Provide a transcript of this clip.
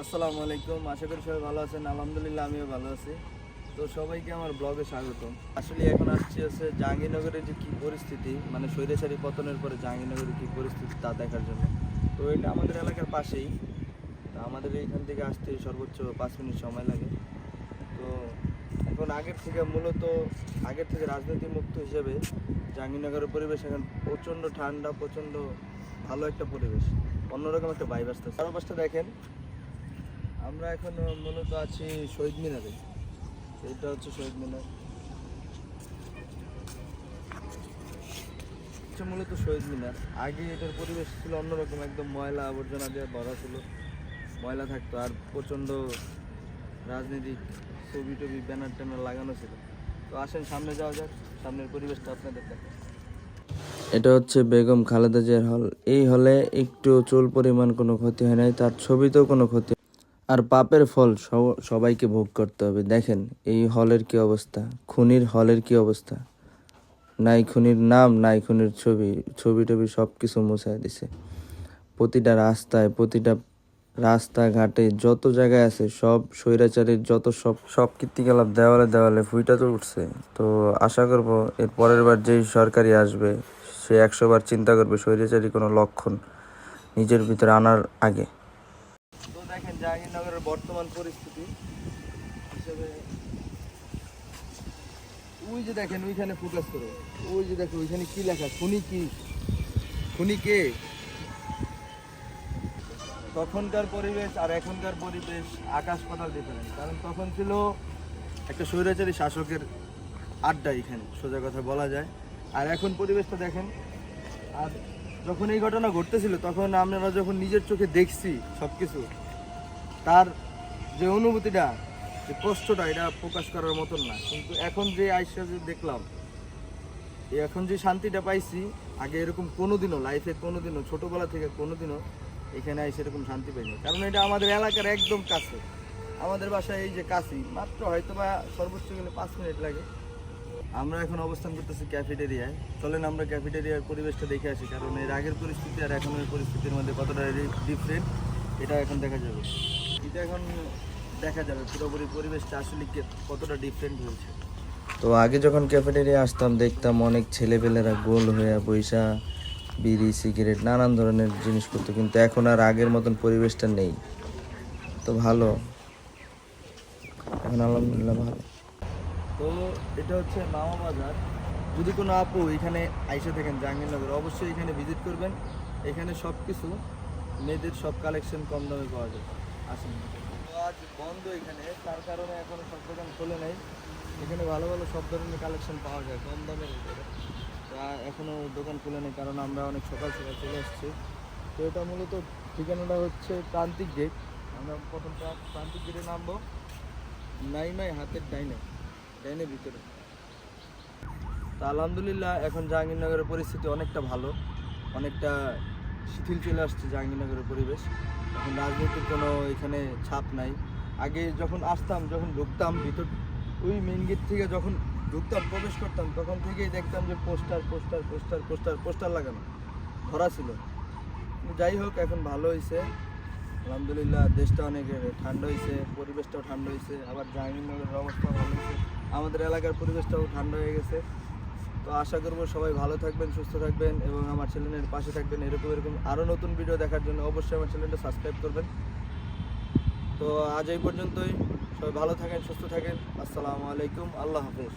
আসসালামু আলাইকুম, আশা করি সবাই ভালো আছেন। আলহামদুলিল্লাহ, আমিও ভালো আছি। তো সবাইকে আমার ব্লগে স্বাগতম। আসলে এখন আসছি হচ্ছে জাহাঙ্গীরনগরের যে কী পরিস্থিতি মানে স্বৈরাচারী পতনের পরে জাহাঙ্গীরনগরের কী পরিস্থিতি তা দেখার জন্য। তো এটা আমাদের এলাকার পাশেই। তা আমাদের এইখান থেকে আসতে সর্বোচ্চ পাঁচ মিনিট সময় লাগে। তো এখন আগের থেকে মূলত, আগের থেকে রাজনীতি মুক্ত হিসেবে জাহাঙ্গীরনগরের পরিবেশ এখন প্রচণ্ড ঠান্ডা, প্রচণ্ড ভালো একটা পরিবেশ। অন্যরকম একটা ভাইব আসতেছে। চারপাশটা দেখেন আমরা এখন মূলত আছি শহীদ মিনারে। এটা হচ্ছে শহীদ মিনার। হচ্ছে মূলত শহীদ মিনার। আগে এটার পরিবেশ ছিল অন্যরকম, একদম ময়লা আবর্জনা দিয়ে ভরা ছিল। ময়লা থাকতো আর প্রচণ্ড রাজনীতিক ছবি টবি, ব্যানার ট্যানার লাগানো ছিল। তো আসেন, সামনে যাওয়া যাক। সামনের পরিবেশটা আপনাদের দেখাই। এটা হচ্ছে বেগম খালেদা জিয়ার হল। এই হলে একটু চুল পরিমাণ কোনো ক্ষতি হয় নাই, তার ছবিতেও কোনো ক্ষতি আর পাপের ফল সব- সবাইকে ভোগ করতে হবে। দেখেন, এই হলের কি অবস্থা? খুনির হলের কি অবস্থা? নাই খুনির নাম, নাই খুনির ছবি ছবি টবি সব কিছু মুছাই দিছে। প্রতিটা রাস্তায়, প্রতিটা রাস্তাঘাটে যত জায়গায় আছে, সব স্বৈরাচারের যত সব সব কীর্তিকলাপ দেওয়ালে দেওয়ালে ফুইটা তো উঠছে। তো আশা করব এর পরের বার যেই সরকারি আসবে, সে একশোবার চিন্তা করবে স্বৈরাচারী কোনো লক্ষণ নিজের ভিতরে আনার আগে। জাহাঙ্গীরনগরের বর্তমান পরিস্থিতি হিসেবে ওই যে দেখেন ওইখানে ফোকাস করো। ওই যে দেখো ওইখানে কি লেখা? খুনি কি? খুনি কে? তখনকার পরিবেশ আর এখনকার পরিবেশ আকাশ পাতাল ডিফারেন্ট কারণ তখন ছিল একটা স্বৈরাচারী শাসকের আড্ডা এখানে, সোজা কথা বলা যায়। আর এখন পরিবেশটা দেখেন, আর যখন এই ঘটনা ঘটতেছিল, তখন আমরা যখন নিজের চোখে দেখছি সব কিছু তার যে অনুভূতিটা, যে কষ্টটা, এটা প্রকাশ করার মতন না। কিন্তু এখন যে আইসা যে দেখলাম এখন যে শান্তিটা পাইছি, আগে এরকম কোনোদিনও লাইফে কোনোদিনও, ছোটোবেলা থেকে কোনোদিনও এখানে আইসে এরকম শান্তি পাইনি। কারণ এটা আমাদের এলাকার একদম কাছে। আমাদের বাসায় এই যে কাছেই, মাত্র হয়তো বা সর্বোচ্চ গেলে পাঁচ মিনিট লাগে। আমরা এখন অবস্থান করতেছি ক্যাফেটেরিয়ায় চলেন আমরা ক্যাফেটেরিয়ার পরিবেশটা দেখে আসি, কারণ এর আগের পরিস্থিতি আর এখনের পরিস্থিতির মধ্যে কতটা ডিফারেন্ট এটা এখন দেখা যাবে। এটা এখন দেখা যাবে পুরোপুরি পরিবেশটা আসলে কতটা ডিফারেন্ট হয়েছে। তো আগে যখন ক্যাফেটেরিয়া আসতাম দেখতাম অনেক ছেলেপেলেরা গোল হয়ে বৈশা বিড়ি সিগারেট নানান ধরনের জিনিস করতো কিন্তু এখন আর আগের মতন পরিবেশটা নেই। তো ভালো। এখন আলহামদুলিল্লাহ ভালো। তো এটা হচ্ছে মামা বাজার। যদি কোনো আপু এখানে আইসে থাকেন জাহাঙ্গীরনগর অবশ্যই এখানে ভিজিট করবেন। এখানে সব কিছু মেয়েদের সব কালেকশন কম দামে পাওয়া যায়। আসেন। আজ বন্ধ এখানে, তার কারণে এখনও সব দোকান খোলে নাই। এখানে ভালো ভালো সব ধরনের কালেকশন পাওয়া যায়, কম দামের ভিতরে। তা এখনও দোকান খুলে নেই, কারণ আমরা অনেক সকাল সকাল চলে আসছি। তো এটা মূলত ঠিকানাটা হচ্ছে প্রান্তিক গেট আমরা প্রথম প্রা- প্রান্তিক গেটে নামবো। নাইমাই হাতের ডাইনে ডাইনের ভিতরে। তা আলহামদুলিল্লাহ, এখন জাহাঙ্গীরনগরের পরিস্থিতি অনেকটা ভালো। অনেকটা শিথিল চলে আসছে জাহাঙ্গীরনগরের পরিবেশ। এখন রাজনীতির কোনো এখানে ছাপ নাই। আগে যখন আসতাম, যখন ঢুকতাম ভিতর, ওই মেন গেট থেকে যখন ঢুকতাম, প্রবেশ করতাম, তখন থেকেই দেখতাম যে poster poster poster poster poster লাগানো, ধরা ছিল। যাই হোক, এখন ভালো হয়েছে আলহামদুলিল্লাহ, দেশটা অনেক ঠান্ডা হয়েছে পরিবেশটাও ঠান্ডা হয়েছে আবার জাহাঙ্গীরনগরের অবস্থাও ভালো হয়েছে আমাদের এলাকার পরিবেশটাও ঠান্ডা হয়ে গেছে। তো আশা করব সবাই ভালো থাকবেন, সুস্থ থাকবেন এবং আমার চ্যানেলের পাশে থাকবেন। এরকম এরকম আরও নতুন ভিডিও দেখার জন্য অবশ্যই আমার চ্যানেলটা সাবস্ক্রাইব করবেন। তো আজ এই পর্যন্তই। সবাই ভালো থাকেন, সুস্থ থাকেন। আসসালামু আলাইকুম। আল্লাহ হাফেজ।